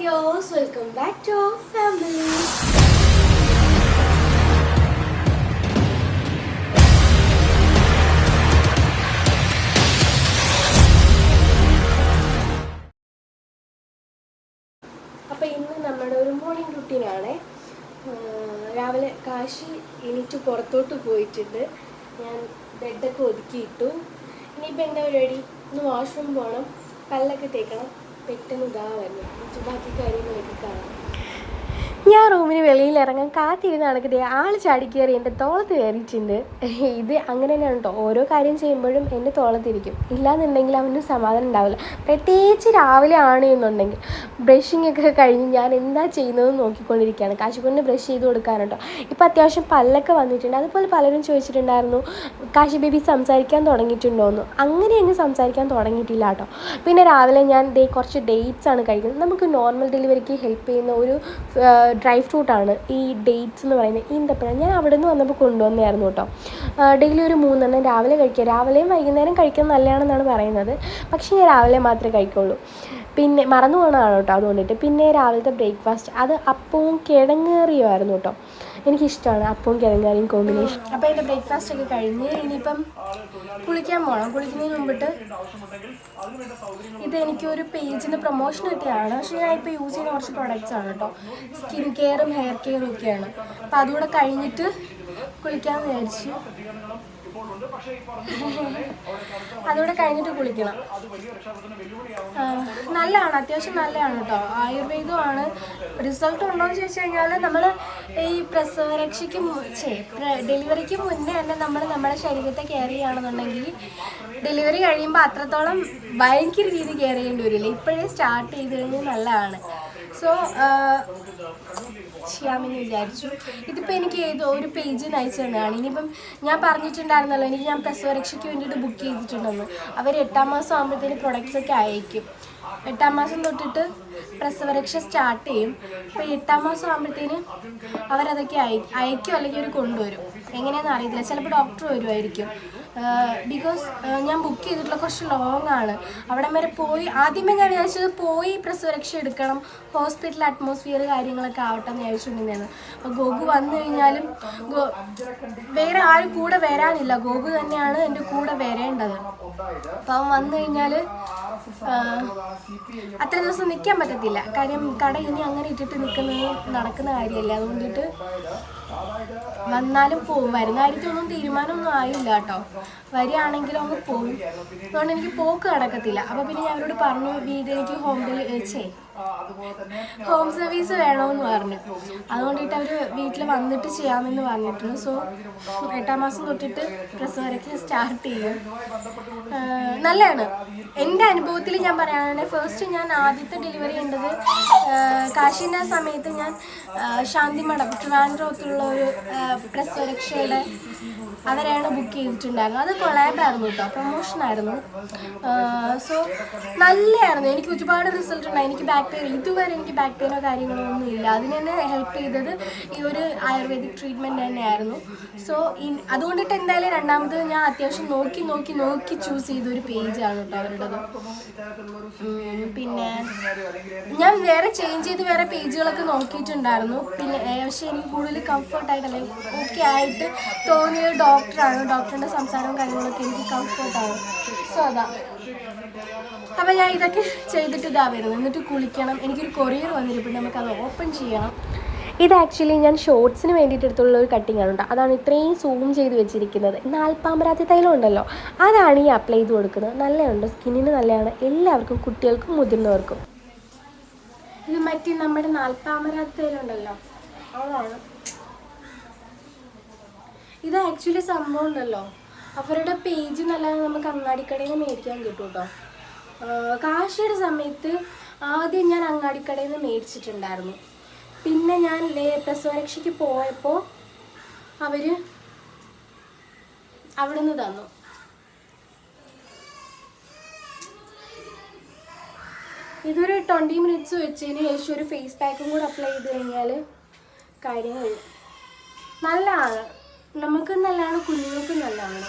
ഡിയോസ് welcome back to family അപ്പോൾ ഇന്ന് നമ്മുടെ ഒരു മോർണിംഗ് റുട്ടീനാണ് രാവിലെ കാശി എനിക്ക് പുറത്തോട്ട് പോയിട്ടുണ്ട്. ഞാൻ ബെഡൊക്കെ ഒതുക്കിയിട്ടു. ഇനിയിപ്പോൾ എന്താ പരിപാടി? ഒന്ന് വാഷ്റൂം പോകണം പല്ലൊക്കെ തേക്കണം. ഞാൻ റൂമിന് വെളിയിൽ ഇറങ്ങാൻ കാത്തിരുന്ന കണക്ക് ആൾ ചാടി കയറി എന്റെ തോളത്ത് കയറിയിട്ടുണ്ട്. ഇത് അങ്ങനെ തന്നെയാണ് കേട്ടോ ഓരോ കാര്യം ചെയ്യുമ്പോഴും എന്റെ തോളത്തിരിക്കും. ഇല്ലാന്നുണ്ടെങ്കിൽ അവന് സമാധാനം ഉണ്ടാവില്ല. പ്രത്യേകിച്ച് രാവിലെ ആണ് എന്നുണ്ടെങ്കിൽ. ബ്രഷിംഗ് ഒക്കെ കഴിഞ്ഞ് ഞാൻ എന്താ ചെയ്യുന്നതെന്ന് നോക്കിക്കൊണ്ടിരിക്കുകയാണ്. കാശിക്കൊണ്ട് ബ്രഷ് ചെയ്ത് കൊടുക്കാനുണ്ടോ ഇപ്പോൾ അത്യാവശ്യം പല്ലൊക്കെ വന്നിട്ടുണ്ട്. അതുപോലെ പലരും ചോദിച്ചിട്ടുണ്ടായിരുന്നു കാശി ബേബി സംസാരിക്കാൻ തുടങ്ങിയിട്ടുണ്ടോയെന്ന് അങ്ങനെ അങ്ങ് സംസാരിക്കാൻ തുടങ്ങിയിട്ടില്ല കേട്ടോ. പിന്നെ രാവിലെ ഞാൻ ദേ കുറച്ച് ഡേറ്റ്സ് ആണ് കഴിക്കുന്നത്. നമുക്ക് നോർമൽ ഡെലിവറിക്ക് ഹെൽപ്പ് ചെയ്യുന്ന ഒരു ഡ്രൈ ഫ്രൂട്ടാണ് ഈ ഡേറ്റ്സ് എന്ന് പറയുന്നത്. ഈന്തപ്പഴം ഞാൻ അവിടെ നിന്ന് വന്നപ്പോൾ കൊണ്ടുവന്നായിരുന്നു കേട്ടോ. ഡെയിലി ഒരു മൂന്നെണ്ണം രാവിലെ കഴിക്കുക. രാവിലെയും വൈകുന്നേരം കഴിക്കുന്നത് നല്ലതാണെന്നാണ് പറയുന്നത്. പക്ഷേ ഞാൻ രാവിലെ മാത്രമേ കഴിക്കുള്ളൂ. പിന്നെ മറന്നു പോകണതാണ് കേട്ടോ അതുകൊണ്ടിട്ട്. പിന്നെ രാവിലത്തെ ബ്രേക്ക്ഫാസ്റ്റ് അത് അപ്പവും കിഴങ്ങേറിയുമായിരുന്നു കേട്ടോ. എനിക്കിഷ്ടമാണ് അപ്പവും കിഴങ്ങേറിയും കോമ്പിനേഷൻ അപ്പോൾ എന്റെ ബ്രേക്ക്ഫാസ്റ്റ് ഒക്കെ കഴിഞ്ഞ് ഇനിയിപ്പം കുളിക്കാൻ പോകണം കുളിക്കുന്നതിന് മുമ്പിട്ട് ഇത് എനിക്ക് ഒരു പേജിന് പ്രൊമോഷൻ കിട്ടിയതാണ്. പക്ഷേ ഞാൻ ഇപ്പോൾ യൂസ് ചെയ്യുന്ന കുറച്ച് പ്രൊഡക്റ്റ്സ് ആണ് കേട്ടോ സ്കിൻ കെയറും ഹെയർ കെയറും ഒക്കെയാണ്. അപ്പം അതുകൂടെ കഴിഞ്ഞിട്ട് കുളിക്കാമെന്ന് വിചാരിച്ചു. അതുകൂടെ കഴിഞ്ഞിട്ട് കുളിക്കണം. നല്ലതാണ്. അത്യാവശ്യം നല്ലതാണ് കേട്ടോ. ആയുർവേദമാണ് റിസൾട്ട് ഉണ്ടോ എന്ന് ചോദിച്ചു കഴിഞ്ഞാൽ നമ്മൾ ഈ പ്രസവരക്ഷയ്ക്ക് ഡെലിവറിക്ക് മുന്നേ തന്നെ നമ്മൾ നമ്മുടെ ശരീരത്തെ കെയർ ചെയ്യുകയാണെന്നുണ്ടെങ്കിൽ ഡെലിവറി കഴിയുമ്പോൾ അത്രത്തോളം ഭയങ്കര രീതി കെയർ ചെയ്യേണ്ടി വരില്ല. ഇപ്പോഴേ സ്റ്റാർട്ട് ചെയ്ത് കഴിഞ്ഞാൽ നല്ലതാണ്. സോ ചെയ്യാമെന്ന് വിചാരിച്ചു. ഇതിപ്പോൾ എനിക്ക് ഏതോ ഒരു പേജിൽ അയച്ചു തന്നതാണ് ഇനിയിപ്പം ഞാൻ പറഞ്ഞിട്ടുണ്ടായിരുന്നല്ലോ എനിക്ക് ഞാൻ പ്രസവരക്ഷയ്ക്ക് വേണ്ടിയിട്ട് ബുക്ക് ചെയ്തിട്ടുണ്ടെന്ന്. അവർ എട്ടാം മാസം ആകുമ്പോഴത്തേന് പ്രൊഡക്ട്സൊക്കെ അയക്കും. എട്ടാം മാസം തൊട്ടിട്ട് പ്രസവരക്ഷ സ്റ്റാർട്ട് ചെയ്യും. അപ്പോൾ എട്ടാം മാസം ആകുമ്പോഴത്തേന് അവരതൊക്കെ അയ അയക്കും അല്ലെങ്കിൽ അവർ കൊണ്ടുവരും. എങ്ങനെയാണെന്ന് അറിയത്തില്ല. ചിലപ്പോൾ ഡോക്ടർ വരുമായിരിക്കും ബിക്കോസ് ഞാൻ ബുക്ക് ചെയ്തിട്ടുള്ള കുറച്ച് ലോങ് ആണ്. അവിടെ വരെ പോയി ആദ്യമേ ഞാൻ വിചാരിച്ചത് പോയി പ്രസവരക്ഷ എടുക്കണം ഹോസ്പിറ്റൽ അറ്റ്മോസ്ഫിയർ കാര്യങ്ങളൊക്കെ ആവട്ടെ എന്ന് വിചാരിച്ചുകൊണ്ടിരുന്നത് അപ്പോൾ ഗോഗു വന്നു കഴിഞ്ഞാലും വേറെ ആരും കൂടെ വരാനില്ല. ഗോഗു തന്നെയാണ് എന്റെ കൂടെ വരേണ്ടത്. അപ്പോൾ അവൻ വന്നു കഴിഞ്ഞാൽ അത്ര ദിവസം നിൽക്കാൻ പറ്റത്തില്ല. കാര്യം കട ഇനി അങ്ങനെ ഇട്ടിട്ട് നിൽക്കുന്നത് നടക്കുന്ന കാര്യമല്ല. അതുകൊണ്ടിട്ട് വന്നാലും പോവും. വരുന്ന കാര്യത്തിലൊന്നും തീരുമാനമൊന്നും ആയില്ല കേട്ടോ വരികയാണെങ്കിലും അങ്ങ് പോവും. അതുകൊണ്ട് എനിക്ക് പോക്ക് നടക്കത്തില്ല. അപ്പോൾ പിന്നെ ഞാൻ അവരോട് പറഞ്ഞു വീട് എനിക്ക് ഹോം ഡെലിവറി ചേ ഹോം സർവീസ് വേണമെന്ന് പറഞ്ഞു. അതുകൊണ്ടിട്ട് അവർ വീട്ടിൽ വന്നിട്ട് ചെയ്യാമെന്ന് പറഞ്ഞിട്ടുണ്ട്. സോ എട്ടാം മാസം തൊട്ടിട്ട് പ്രസവരൊക്കെ സ്റ്റാർട്ട് ചെയ്യും. നല്ലതാണ്. എന്റെ അനുഭവത്തിൽ ഞാൻ പറയുകയാണെങ്കിൽ ഫസ്റ്റ് ഞാൻ ആദ്യത്തെ ഡെലിവറി ചെയ്യേണ്ടത് കാശിന്റെ സമയത്ത് ഞാൻ ശാന്തി ശാന്തിമഠം ട്രിവാൻഡ്രത്തുള്ള ഒരു പ്രസവരക്ഷയുടെ അവരാണ് ബുക്ക് ചെയ്തിട്ടുണ്ടായിരുന്നത്. അത് കൊളാബായിരുന്നു കേട്ടോ. പ്രൊമോഷൻ ആയിരുന്നു. സോ നല്ലതായിരുന്നു എനിക്ക് ഒരുപാട് റിസൾട്ട് ഉണ്ടായി. എനിക്ക് ബാക്ക് പെയിൻ ഇതുവരെ എനിക്ക് ബാക്ക് പെയിനോ കാര്യങ്ങളോ ഒന്നും ഇല്ല. അതിന് തന്നെ ഹെൽപ്പ് ചെയ്തത് ഈ ഒരു ആയുർവേദിക് ട്രീറ്റ്മെന്റ് തന്നെയായിരുന്നു. സോ അതുകൊണ്ടിട്ട് എന്തായാലും രണ്ടാമത് ഞാൻ അത്യാവശ്യം നോക്കി നോക്കി നോക്കി ചൂസ് ചെയ്ത ഒരു പേജാണ് കേട്ടോ അവരുടേത്. പിന്നെ ഞാൻ വേറെ ചേഞ്ച് ചെയ്ത് വേറെ പേജുകളൊക്കെ നോക്കിയിട്ടുണ്ടായിരുന്നു. പിന്നെ പക്ഷേ എനിക്ക് കൂടുതൽ കംഫർട്ടായിട്ട് അല്ലെങ്കിൽ ഓക്കെ ആയിട്ട് തോന്നിയത് ഡോക്ടറാണ്. ഡോക്ടറിന്റെ സംസാരവും കാര്യങ്ങളൊക്കെ എനിക്ക് കംഫർട്ടാണ് സോ അതാ. അപ്പം ഞാൻ ഇതൊക്കെ ചെയ്തിട്ട് ഇതാ വരുന്നത്. എന്നിട്ട് കുളിക്കണം. എനിക്കൊരു കൊറിയർ വന്നിരിക്കും നമുക്ക് അത് ഓപ്പൺ ചെയ്യണം. ഇത് ആക്ച്വലി ഞാൻ ഷോർട്സിന് വേണ്ടിയിട്ട് എടുത്തുള്ള ഒരു കട്ടിംഗ് ആണ് അതാണ് ഇത്രയും സൂം ചെയ്ത് വെച്ചിരിക്കുന്നത്. നാൽപ്പാമ്പരാത്തി തൈലം ഉണ്ടല്ലോ. അതാണ് ഈ അപ്ലൈ ചെയ്ത് കൊടുക്കുന്നത്. നല്ലതുണ്ട്. സ്കിന്നിന് നല്ലതാണ്. എല്ലാവർക്കും കുട്ടികൾക്കും മുതിർന്നവർക്കും. ഇത് മറ്റേ നമ്മുടെ നാൽപ്പാമ്പരാത്തി തൈലം ഉണ്ടല്ലോ. അതാണ്. ഇത് ആക്ച്വലി സംഭവം ഉണ്ടല്ലോ. അവരുടെ പേജ് നല്ല നമുക്ക് അങ്ങാടിക്കടയിൽ നിന്ന് മേടിക്കാൻ കിട്ടും കേട്ടോ കാശിയുടെ സമയത്ത് ആദ്യം ഞാൻ അങ്ങാടിക്കടയിൽ നിന്ന് മേടിച്ചിട്ടുണ്ടായിരുന്നു. പിന്നെ ഞാൻ പ്രസവരക്ഷയ്ക്ക് പോയപ്പോൾ അവർ അവിടെ നിന്ന് തന്നു. ഇതൊരു ട്വന്റി മിനിറ്റ്സ് വെച്ചതിന് ശേഷം ഒരു ഫേസ് പാക്കും കൂടെ അപ്ലൈ ചെയ്ത് കഴിഞ്ഞാൽ കാര്യങ്ങൾ നല്ലതാണ്. നമുക്കും നല്ലതാണ് കുഞ്ഞുങ്ങൾക്കും നല്ലതാണ്.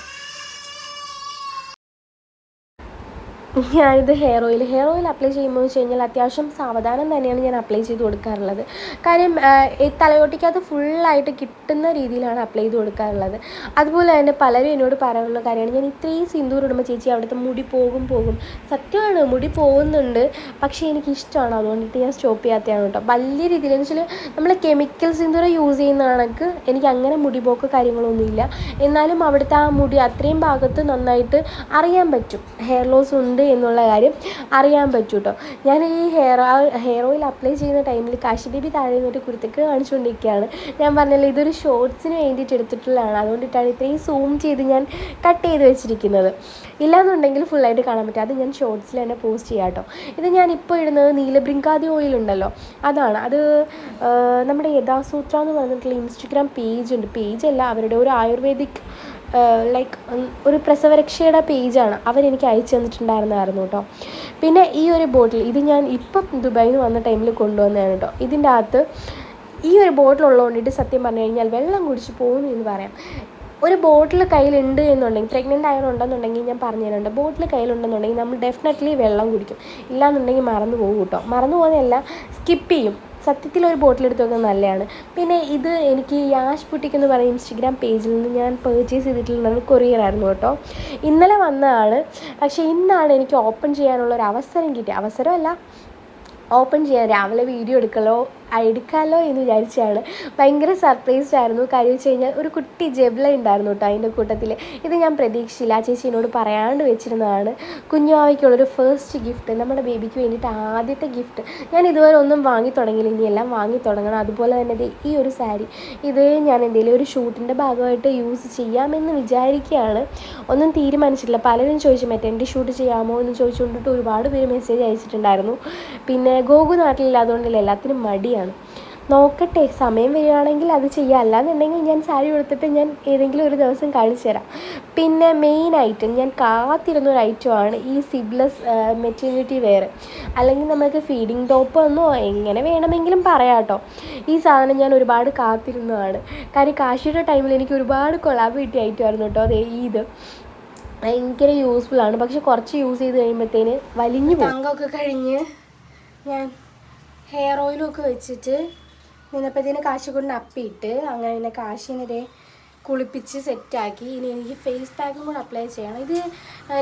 ഞാനിത് hair oil hair oil apply ചെയ്യുമ്പോൾ വെച്ച് കഴിഞ്ഞാൽ അത്യാവശ്യം സാവധാനം തന്നെയാണ് ഞാൻ അപ്ലൈ ചെയ്ത് കൊടുക്കാറുള്ളത്. കാര്യം തലയോട്ടിക്കകത്ത് ഫുള്ളായിട്ട് കിട്ടുന്ന രീതിയിലാണ് അപ്ലൈ ചെയ്ത് കൊടുക്കാറുള്ളത്. അതുപോലെ തന്നെ പലരും എന്നോട് പറയാനുള്ള കാര്യമാണ് ഞാൻ ഇത്രയും സിന്ദൂർ ഇടുമ്പോൾ ചേച്ചി അവിടുത്തെ മുടി പോകും പോകും. സത്യമാണ് മുടി പോകുന്നുണ്ട് പക്ഷേ എനിക്ക് ഇഷ്ടമാണ് അതുകൊണ്ടിട്ട് ഞാൻ സ്റ്റോപ്പ് ചെയ്യാത്തതാണ് കേട്ടോ. വലിയ രീതിയിൽ എന്ന് വെച്ചാൽ നമ്മൾ കെമിക്കൽ സിന്ദൂർ യൂസ് ചെയ്യുന്ന കണക്ക് എനിക്ക് അങ്ങനെ മുടി പോക്ക് കാര്യങ്ങളൊന്നുമില്ല. എന്നാലും അവിടുത്തെ ആ മുടി അത്രയും ഭാഗത്ത് നന്നായിട്ട് അറിയാൻ പറ്റും. ഹെയർ ലോസ് ഉണ്ട് എന്നുള്ള കാര്യം അറിയാൻ പറ്റും കേട്ടോ ഞാൻ ഈ ഹെയർ ഹെയർ ഓയിൽ അപ്ലൈ ചെയ്യുന്ന ടൈമിൽ കാശി ബേബി താഴെ നിന്നിട്ട് കുരുത്തക്ക് കാണിച്ചുകൊണ്ടിരിക്കുകയാണ് ഞാൻ പറഞ്ഞല്ലോ ഇതൊരു ഷോർട്സിന് വേണ്ടിയിട്ട് എടുത്തിട്ടുള്ളതാണ്. അതുകൊണ്ടിട്ടാണ് ഇത്രയും സൂം ചെയ്ത് ഞാൻ കട്ട് ചെയ്ത് വെച്ചിരിക്കുന്നത്. ഇല്ലാന്നുണ്ടെങ്കിൽ ഫുള്ളായിട്ട് കാണാൻ പറ്റും. അത് ഞാൻ ഷോർട്സിൽ തന്നെ പോസ്റ്റ് ചെയ്യാം കേട്ടോ. ഇത് ഞാൻ ഇപ്പോൾ ഇടുന്നത് നീലബ്രിങ്കാതി ഓയിൽ ഉണ്ടല്ലോ. അതാണ്. അത് നമ്മുടെ യഥാസൂത്ര എന്ന് പറഞ്ഞിട്ടുള്ള ഇൻസ്റ്റഗ്രാം പേജ് ഉണ്ട്. പേജല്ല അവരുടെ ഒരു ആയുർവേദിക് ലൈക്ക് ഒരു പ്രസവരക്ഷയുടെ പേജാണ്. അവരെനിക്ക് അയച്ചു തന്നിട്ടുണ്ടായിരുന്നായിരുന്നു കേട്ടോ പിന്നെ ഈ ഒരു ബോട്ടിൽ ഇത് ഞാൻ ഇപ്പം ദുബായിൽ നിന്ന് വന്ന ടൈമിൽ കൊണ്ടുവന്നതാണ് കേട്ടോ ഇതിന്റെ അകത്ത് ഈ ഒരു ബോട്ടിൽ ഉള്ളതുകൊണ്ടിട്ട് സത്യം പറഞ്ഞു കഴിഞ്ഞാൽ വെള്ളം കുടിച്ച് പോകുന്നു എന്ന് പറയാം. ഒരു ബോട്ടിൽ കയ്യിലുണ്ട് എന്നുണ്ടെങ്കിൽ പ്രഗ്നന്റ് ആയതുണ്ടെന്നുണ്ടെങ്കിൽ ഞാൻ പറഞ്ഞു തരുന്നുണ്ട് ബോട്ടിൽ കയ്യിലുണ്ടെന്നുണ്ടെങ്കിൽ നമ്മൾ ഡെഫിനറ്റ്ലി വെള്ളം കുടിക്കും. ഇല്ലാന്നുണ്ടെങ്കിൽ മറന്നു പോകും കേട്ടോ മറന്നു പോകുന്നതല്ല സ്കിപ്പ് ചെയ്യും. സത്യത്തിൽ ഒരു ബോട്ടിൽ എടുത്ത് വെക്കുന്നത് നല്ലതാണ്. പിന്നെ ഇത് എനിക്ക് യാഷ് ബുട്ടിക് എന്ന് പറയുന്ന ഇൻസ്റ്റഗ്രാം പേജിൽ നിന്ന് ഞാൻ പേർച്ചേസ് ചെയ്തിട്ടുള്ളത് കൊറിയർ ആയിരുന്നു കേട്ടോ. ഇന്നലെ വന്നതാണ് പക്ഷേ ഇന്നാണ് എനിക്ക് ഓപ്പൺ ചെയ്യാനുള്ള ഒരു അവസരം കിട്ടിയത്. അവസരമല്ല ഓപ്പൺ ചെയ്യാൻ രാവിലെ വീഡിയോ എടുക്കലോ എടുക്കാമല്ലോ എന്ന് വിചാരിച്ചാണ്. ഭയങ്കര സർപ്രൈസ്ഡ് ആയിരുന്നു. കാര്യം വെച്ച് കഴിഞ്ഞാൽ ഒരു കുട്ടി ജബ്ല ഉണ്ടായിരുന്നു കേട്ടോ അതിന്റെ കൂട്ടത്തിൽ ഇത് ഞാൻ പ്രതീക്ഷിച്ചില്ല. ആ ചേച്ചി എന്നോട് പറയാണ്ട് വെച്ചിരുന്നതാണ്. കുഞ്ഞുവാവയ്ക്കുള്ളൊരു ഫസ്റ്റ് ഗിഫ്റ്റ് നമ്മുടെ ബേബിക്ക് വേണ്ടിയിട്ട് ആദ്യത്തെ ഗിഫ്റ്റ് ഞാൻ ഇതുവരെ ഒന്നും വാങ്ങി തുടങ്ങിയില്ല. ഇനി എല്ലാം വാങ്ങി തുടങ്ങണം. അതുപോലെ തന്നെ ഈ ഒരു സാരി. ഇത് ഞാൻ എന്തെങ്കിലും ഒരു ഷൂട്ടിന്റെ ഭാഗമായിട്ട് യൂസ് ചെയ്യാമെന്ന് വിചാരിക്കുകയാണ് ഒന്നും തീരുമാനിച്ചിട്ടില്ല. പലരും ചോദിച്ചു മെറ്റന്റി ഷൂട്ട് ചെയ്യാമോ? എന്ന് ചോദിച്ചുകൊണ്ടിട്ട് ഒരുപാട് പേര് മെസ്സേജ് അയച്ചിട്ടുണ്ടായിരുന്നു. പിന്നെ ഗോകു നാട്ടിലില്ലാത്തതുകൊണ്ടല്ല എല്ലാത്തിനും മടിയാണ്. നോക്കട്ടെ സമയം വരികയാണെങ്കിൽ അത് ചെയ്യാം. അല്ലാന്നുണ്ടെങ്കിൽ ഞാൻ സാരി കൊടുത്തിട്ട് ഞാൻ ഏതെങ്കിലും ഒരു ദിവസം കാണിച്ചു തരാം. പിന്നെ മെയിൻ ഐറ്റം ഞാൻ കാത്തിരുന്ന ഒരു ഐറ്റമാണ് ഈ സിബ്ലസ് മെറ്റീരിയലിറ്റി വെയർ അല്ലെങ്കിൽ നമുക്ക് ഫീഡിങ് ടോപ്പ് എന്നോ എങ്ങനെ വേണമെങ്കിലും പറയാം കേട്ടോ. ഈ സാധനം ഞാൻ ഒരുപാട് കാത്തിരുന്നതാണ്. കാര്യം കാശിയുടെ ടൈമിൽ എനിക്ക് ഒരുപാട് കൊളാബ് കിട്ടിയ ഐറ്റമായിരുന്നു കേട്ടോ. അതെ ഈ ഇത്. ഭയങ്കര യൂസ്ഫുൾ ആണ്. പക്ഷെ കുറച്ച് യൂസ് ചെയ്ത് കഴിയുമ്പോഴത്തേന് വലിഞ്ഞു തങ്കമൊക്കെ കഴിഞ്ഞ് ഞാൻ ഹെയർ ഓയിലും ഒക്കെ വെച്ചിട്ട് നിന്നപ്പോഴത്തേന് കാശ് കൊണ്ട് അപ്പിയിട്ട് അങ്ങനെ പിന്നെ കാശിനെ കുളിപ്പിച്ച് സെറ്റാക്കി ഇനി എനിക്ക് ഫേസ് പാക്കും കൂടെ അപ്ലൈ ചെയ്യണം. ഇത്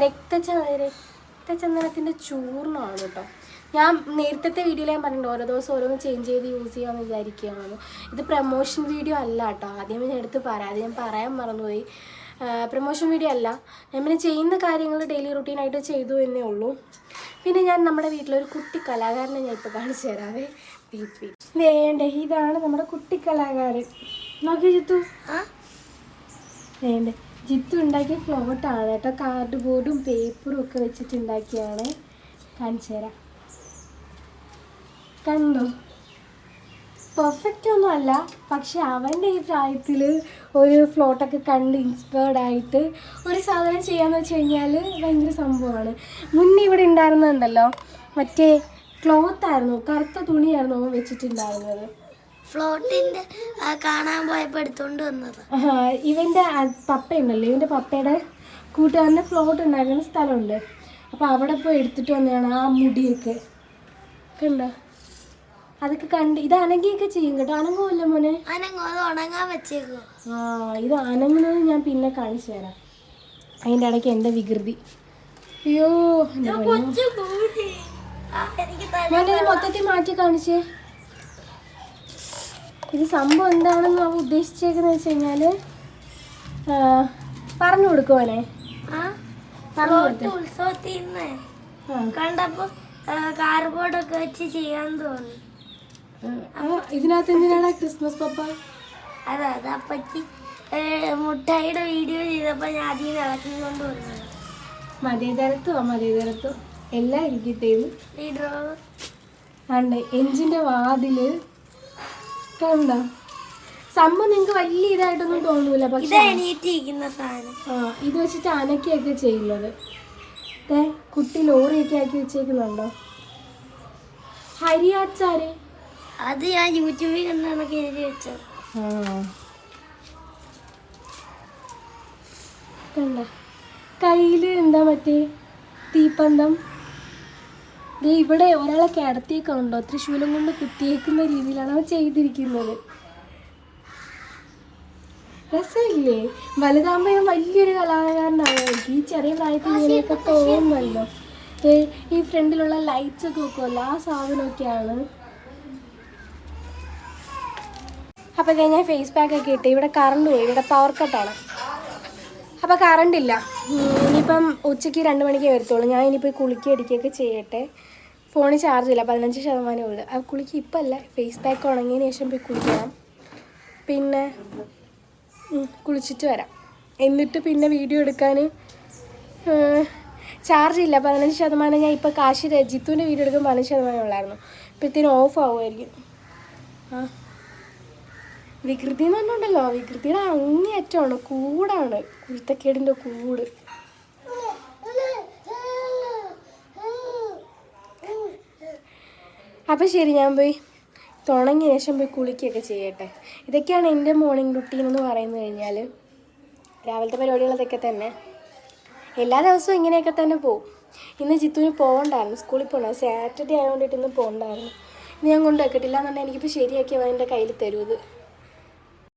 രക്തച രക്തചന്ദനത്തിന്റെ ചൂർണമാണ് കേട്ടോ. ഞാൻ നേരത്തെ വീഡിയോയിൽ ഞാൻ പറഞ്ഞിട്ടുണ്ട് ഓരോ ദിവസം ഓരോന്ന് ചേഞ്ച് ചെയ്ത് യൂസ് ചെയ്യാമെന്ന് വിചാരിക്കുകയാണ് ഇത് പ്രമോഷൻ വീഡിയോ അല്ല കേട്ടോ. ആദ്യം ഞാൻ എടുത്ത് പറയാം. അത് ഞാൻ പറയാൻ മറന്നുപോയി. പ്രമോഷൻ വീഡിയോ അല്ല. ഞാൻ പിന്നെ ചെയ്യുന്ന കാര്യങ്ങൾ ഡെയിലി റുട്ടീനായിട്ട് ചെയ്തു എന്നേ ഉള്ളൂ. പിന്നെ ഞാൻ നമ്മുടെ വീട്ടിലൊരു കുട്ടി കലാകാരനെ ഞാൻ ഇപ്പോൾ കാണിച്ചു തരാവേ. വെയിറ്റ് വേണ്ടേ ഇതാണ് നമ്മുടെ കുട്ടി കലാകാരൻ. നോക്കി ജിത്തു? വേണ്ടേ. ജിത്തു ഉണ്ടാക്കിയ ഫ്ലോട്ടാണ് കേട്ടോ. കാർഡ് ബോർഡും പേപ്പറും ഒക്കെ വെച്ചിട്ട് ഉണ്ടാക്കിയാണ് കാണിച്ചു തരാം. കണ്ടോ? പെർഫെക്റ്റ് ഒന്നും അല്ല പക്ഷെ അവന്റെ ഈ പ്രായത്തിൽ ഒരു ഫ്ലോട്ടൊക്കെ കണ്ട് ഇൻസ്പയർഡ് ആയിട്ട് ഒരു സാധനം ചെയ്യാന്ന് വെച്ച് കഴിഞ്ഞാൽ ഭയങ്കര സംഭവമാണ്. മുന്നേ ഇവിടെ ഉണ്ടായിരുന്നുണ്ടല്ലോ മറ്റേ ക്ലോത്ത് ആയിരുന്നു. കറുത്ത തുണിയായിരുന്നു അവൻ വെച്ചിട്ടുണ്ടായിരുന്നത്. ഫ്ലോട്ടിന്റെ കാണാൻ പോയപ്പോ എടുത്തോണ്ട് വന്നത്. ഇവന്റെ ഇവന്റെ പപ്പ പപ്പയുണ്ടല്ലോ. ഇവന്റെ പപ്പയുടെ കൂട്ടുകാരന്റെ ഫ്ലോട്ട് ഉണ്ടാക്കുന്ന സ്ഥലമുണ്ട്. അപ്പോൾ അവിടെ പോയി എടുത്തിട്ട് വന്നതാണ് ആ മുടിയൊക്കെ. കണ്ടോ? അതൊക്കെ കണ്ട് ഇത് അനങ്ങിയൊക്കെ ചെയ്യും കേട്ടോ. അനങ്ങുമല്ലോ മോനെ? അനങ്ങോ. അത് ഉണങ്ങാൻ വെച്ചേക്കോ. ആ ഇത് അനങ്ങുന്നത് ഞാൻ പിന്നെ കാണിച്ചു തരാം. അതിന്റെ ഇടയ്ക്ക് എന്റെ വികൃതി. അയ്യോ ഇത് മൊത്തത്തിൽ മാറ്റി കാണിച്ചേ. ഇത് സംഭവം എന്താണെന്ന് അവ ഉദ്ദേശിച്ചേക്കുന്നത് വെച്ച് കഴിഞ്ഞാൽ പറഞ്ഞു കൊടുക്കുവാനെ ഉത്സവത്തിൽ കണ്ടപ്പോ കാർബോർഡൊക്കെ വെച്ച് ചെയ്യാൻ തോന്നി. ഇതിനകത്ത് എന്തിനാണ് ക്രിസ്മസ് പപ്പ? അതെ അത് അപ്പച്ചി. മുട്ടായിയുടെ വീഡിയോ ചെയ്തപ്പോൾ ഞാൻ അതിൽ നിന്ന് ഇളക്കിക്കൊണ്ട് വന്നത് മതേതരത്തോ മതേതരത്തോ എല്ലാം ഇരിക്കട്ടേന്ന്. ആണ്ട് എഞ്ചിന്റെ വാതിൽ. കണ്ട? സംഭവം നിങ്ങക്ക് വലിയ ഇതായിട്ടൊന്നും തോന്നൂല ഇത് പക്ഷെ ആ ഇത് വെച്ചിട്ട് അനക്കിയൊക്കെ ചെയ്യുന്നത്. കുട്ടി ലോറിയൊക്കെ ആക്കി വെച്ചേക്കുന്നുണ്ടോ? ഹരിയാച്ചാര് അത് ഞാൻ യൂട്യൂബിൽ കണ്ടാണൊക്കെ എഴുതി വെച്ചത്. കണ്ട? കയ്യിൽ എന്താ മറ്റേ തീപ്പന്തം? ദേ ഇവിടെ ഒരാളെ കിടത്തിയേക്കുണ്ടോ തൃശൂലം കൊണ്ട് കുത്തിയേക്കുന്ന രീതിയിലാണ് അവൻ ചെയ്തിരിക്കുന്നത്. രസമില്ലേ? വലുതാകുമ്പോൾ ഇവൻ വലിയൊരു കലാകാരനായിരിക്കും ഈ ചെറിയ പ്രായത്തിൽ ഇങ്ങനെയൊക്കെ തോന്നുമല്ലോ ഈ ഫ്രണ്ടിലുള്ള ലൈറ്റ്സ് ഒക്കെ വെക്കുമല്ലോ ആ സാധനമൊക്കെയാണ്. അപ്പോൾ കഴിഞ്ഞാൽ ഫേസ് പാക്ക് ഒക്കെ ഇട്ട് ഇവിടെ കറണ്ട് പോയി. ഇവിടെ പവർ കട്ടാണ് അപ്പോൾ കറണ്ട് ഇല്ല. ഇനിയിപ്പം ഉച്ചയ്ക്ക് രണ്ട് മണിക്ക് വരത്തുള്ളൂ. ഞാൻ ഇനിയിപ്പോൾ കുളിക്കുക അടിക്കുകയൊക്കെ ചെയ്യട്ടെ. ഫോണിൽ ചാർജ് ഇല്ല പതിനഞ്ച് ശതമാനമേ ഉള്ളൂ. ആ കുളിക്ക് ഇപ്പം അല്ല. ഫേസ് പാക്ക് ഉണങ്ങിയതിന് ശേഷം പോയി കുളിക്കണം. പിന്നെ കുളിച്ചിട്ട് വരാം. എന്നിട്ട് പിന്നെ വീഡിയോ എടുക്കാൻ ചാർജ് ഇല്ല. പതിനഞ്ച് ശതമാനം ഞാൻ ഇപ്പോൾ കാശി രജിത്തുവിന്റെ വീഡിയോ എടുക്കാൻ പതിനഞ്ച് ശതമാനം ഉള്ളായിരുന്നു. ഇപ്പോഴത്തേനും ഓഫ് ആവുമായിരിക്കും. ആ. വികൃതി എന്ന് പറഞ്ഞുണ്ടല്ലോ വികൃതിയുടെ അങ്ങേയറ്റമാണ് കൂടാണ്. കുരുത്തക്കേടിന്റെ കൂട്. അപ്പം ശരി ഞാൻ പോയി തുണങ്ങിയ ശേഷം പോയി കുളിക്കുകയൊക്കെ ചെയ്യട്ടെ. ഇതൊക്കെയാണ് എന്റെ മോർണിംഗ് റുട്ടീൻ എന്ന് പറയുന്നു കഴിഞ്ഞാൽ രാവിലത്തെ പരിപാടികളതൊക്കെ തന്നെ. എല്ലാ ദിവസവും ഇങ്ങനെയൊക്കെ തന്നെ പോവും. ഇന്ന് ജിത്തുവിന് പോകണ്ടായിരുന്നു സ്കൂളിൽ പോകണം സാറ്റർഡേ ആയതുകൊണ്ടിട്ട് ഇന്ന് പോകണ്ടായിരുന്നു ഇന്ന് ഞാൻ കൊണ്ടുവെക്കട്ടില്ല എന്നുണ്ടെങ്കിൽ എനിക്കിപ്പോൾ ശരിയാക്കി അവൻ എന്റെ കയ്യിൽ തരും